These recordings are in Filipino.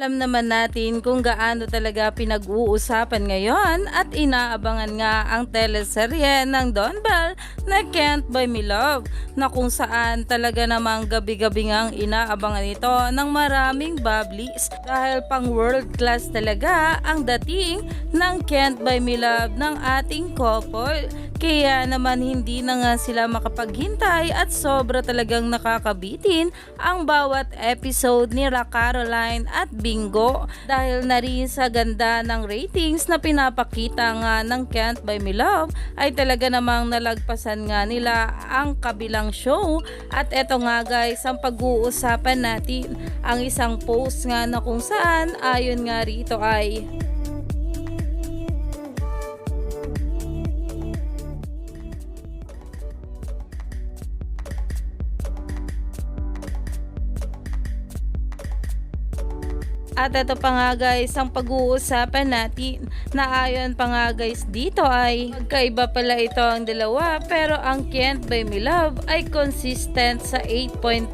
Alam naman natin kung gaano talaga pinag-uusapan ngayon at inaabangan nga ang teleserye ng Don Bell na Can't Buy Me Love na kung saan talaga namang gabi-gabi ngang inaabangan ito ng maraming bablis dahil pang world class talaga ang dating ng Can't Buy Me Love ng ating couple. Kaya naman hindi na nga sila makapaghintay at sobra talagang nakakabitin ang bawat episode ni Ra Caroline at Bingo dahil na rin sa ganda ng ratings na pinapakita nga ng Can't Buy Me Love ay talaga namang nalagpasan nga nila ang kabilang show. At eto nga guys ang pag-uusapan natin ang isang post nga na kung saan ayon nga rito ay At ito pa nga guys, ang pag-uusapan natin na ayon pa nga guys dito ay magkaiba pala ito ang dalawa pero ang Can't Buy Me Love ay consistent sa 8.5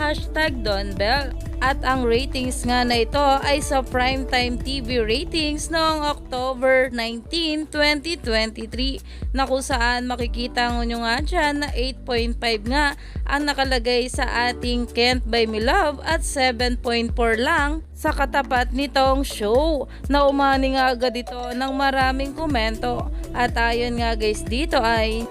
hashtag Don Bell. At ang ratings nga na ito ay sa primetime TV ratings noong October 19, 2023 na kung saan makikita nyo nga dyan na 8.5 nga ang nakalagay sa ating Can't Buy Me Love at 7.4 lang sa katapat nitong show. Na umani nga agad ito ng maraming komento. At ayon nga guys dito ay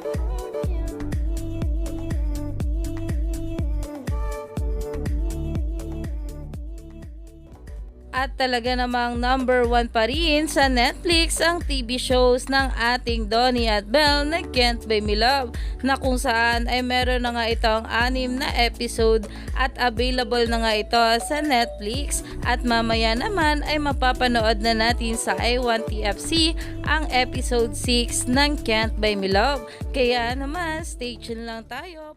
At talaga namang number one pa rin sa Netflix ang TV shows ng ating Donnie at Belle na Can't Buy Me Love na kung saan ay meron na nga itong anim na episode at available na nga ito sa Netflix at mamaya naman ay mapapanood na natin sa i1TFC ang episode 6 ng Can't Buy Me Love. Kaya naman stay tuned lang tayo